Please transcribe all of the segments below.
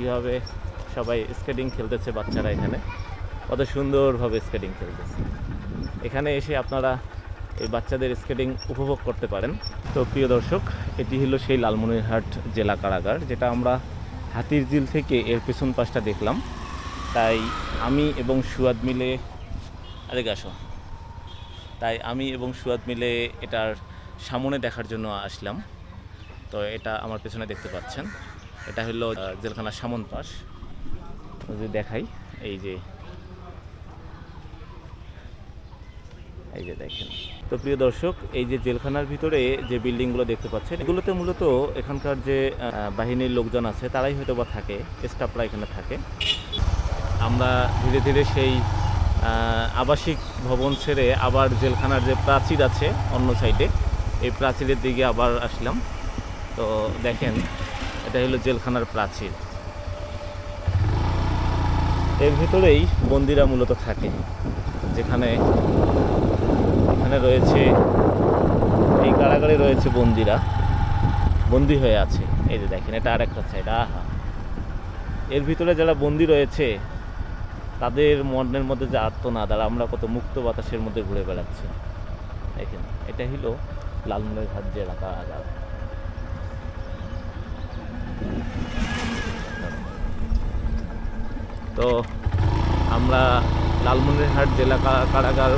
কীভাবে সবাই স্কেটিং খেলতেছে বাচ্চারা এখানে? কত সুন্দরভাবে স্কেটিং খেলতেছে। এখানে এসে আপনারা এই বাচ্চাদের স্কেটিং উপভোগ করতে পারেন। তো প্রিয় দর্শক, এটি হলো সেই লালমনিরহাট জেলা কারাগার, যেটা আমরা হাতির ঝিল থেকে এর পেছন পাশটা দেখলাম। তাই আমি এবং সুয়াদ মিলে আরে আসো তাই আমি এবং সুয়াদ মিলে এটার সামনে দেখার জন্য আসলাম। তো এটা আমার পেছনে দেখতে পাচ্ছেন। এটা হলো আহ, জেলখানার সামন যদি দেখাই এই যে। এই যে দেখেন। তো প্রিয় দর্শক এই যে জেলখানার ভিতরে যে বিল্ডিংগুলো দেখতে পাচ্ছেন এগুলোতে মূলত এখানকার যে বাহিনীর লোকজন আছে তারাই হয়তো বা থাকে স্টাফরা এখানে থাকে। আমরা ধীরে ধীরে সেই আবাসিক ভবন ছেড়ে আবার জেলখানার যে প্রাচীর আছে অন্য সাইডে এই প্রাচীরের দিকে আবার আসলাম। তো দেখেন এটা হলো জেলখানার প্রাচীর। এর ভিতরেই বন্দিরা মূলত থাকে, যেখানে এখানে রয়েছে, এই কারাগারে রয়েছে বন্দিরা, বন্দি হয়ে আছে। এই যে দেখেন, এটা আর একটা সাইড আহা। এর ভিতরে যারা বন্দি রয়েছে, তাদের মনের মধ্যে যে আত্মনাদ আর আমরা কত মুক্ত বাতাসের মধ্যে ঘুরে বেড়াচ্ছি। দেখেন এটা হলো লালমনিরহাট জেলা কারাগার। তো আমরা লালমনিরহাট জেলা কারাগার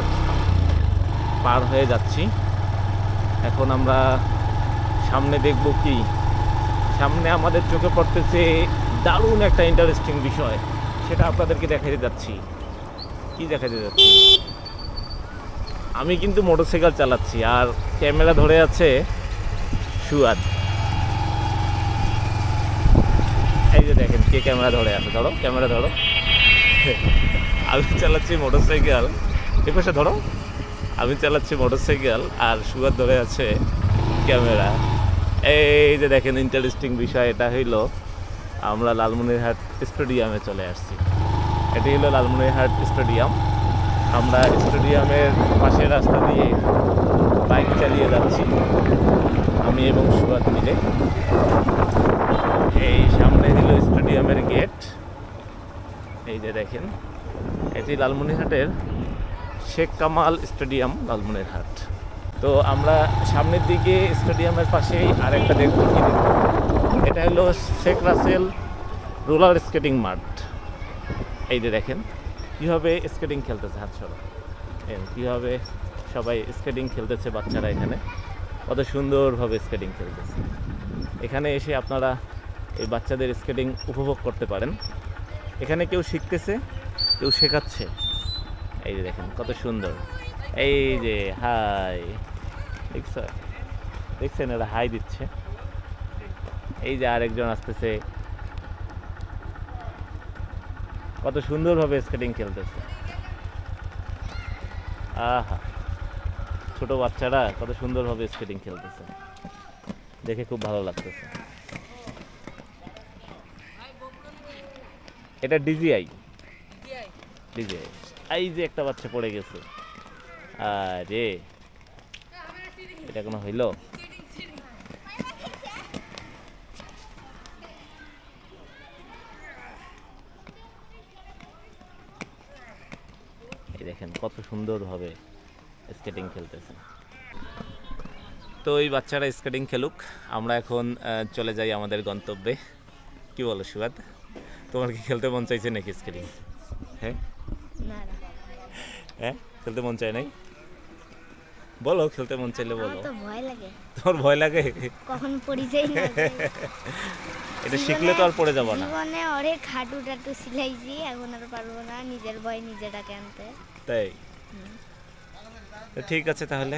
পার হয়ে যাচ্ছি। এখন আমরা সামনে দেখব কি। সামনে আমাদের চোখে পড়তেছে দারুণ একটা ইন্টারেস্টিং বিষয়, সেটা আপনাদেরকে দেখাতে যাচ্ছি। কি দেখাতে যাচ্ছি? আমি কিন্তু মোটরসাইকেল চালাচ্ছি, আর ক্যামেরা ধরে আছে সুয়াদ এই যে দেখেন কে ক্যামেরা ধরে আছে, ধরো, ক্যামেরা ধরো। আমি চালাচ্ছি মোটরসাইকেল। এ পাশে ধরো। আমি চালাচ্ছি মোটর সাইকেল আর সুগার ধরে আছে ক্যামেরা। এই যে দেখেন ইন্টারেস্টিং বিষয়, এটা হইল আমরা লালমনিরহাট স্টেডিয়ামে চলে আসছি। এটি হলো লালমনিরহাট স্টেডিয়াম। আমরা স্টেডিয়ামের পাশের রাস্তা দিয়ে বাইক চালিয়ে যাচ্ছি। আমি এবং সুয়াদ মিলে এই সামনে হলো স্টেডিয়ামের গেট এই দেখেন, এটি লালমনিরহাটের শেখ কামাল স্টেডিয়াম, লালমনিরহাট। তো আমরা সামনের দিকে স্টেডিয়ামের পাশেই আরেকটা দেখব, কি দেখব? এটা হলো শেখ রাসেল রোলার স্কেটিং মাঠ। এই যে দেখেন, কীভাবে স্কেটিং খেলতেছে হাত সরা। কীভাবে সবাই স্কেটিং খেলতেছে বাচ্চারা এখানে। কত সুন্দরভাবে স্কেটিং খেলতেছে। এখানে এসে আপনারা এই বাচ্চাদের স্কেটিং উপভোগ করতে পারেন। এখানে কেউ শিখতেছে, কেউ শেখাচ্ছে। এই যে দেখেন, কত সুন্দর। এই যে, হাই। দেখছ? দেখছেন এরা হাই দিচ্ছে। এই যে আরেকজন আসতেছে। কত সুন্দরভাবে স্কেটিং খেলতেছে। আহা! ছোট বাচ্চারা কত সুন্দরভাবে স্কেটিং খেলতেছে। দেখে খুব ভালো লাগতেছে। এটা ডিজিআই ডিজিআই এই যে একটা বাচ্চা পড়ে গেছে। আরে। এটা কোনো হইল? এই দেখেন কত সুন্দর সুন্দরভাবে স্কেটিং খেলতেছে। তো এই বাচ্চারা স্কেটিং খেলুক। আমরা এখন চলে যাই আমাদের গন্তব্যে। কি বলো সুবাদ? তোমার কি খেলতে মন চাইছে নাকি স্কেটিং হ্যাঁ। না না। হ্যাঁ? খেলতে মন চায় নাই? বলো খেলতে মন চাইলে বলো। ভয় লাগে। তোমার ভয় লাগে? কখন পড়ি যাই না এটা শিখলে তো আর পড়ে যাব না। জীবনে অনেক হাঁটু টাটু সিলাইছি এখন আর পারব না নিজের ভয় নিজে নিজেটাকে আনতে। তাই? তো ঠিক আছে তাহলে।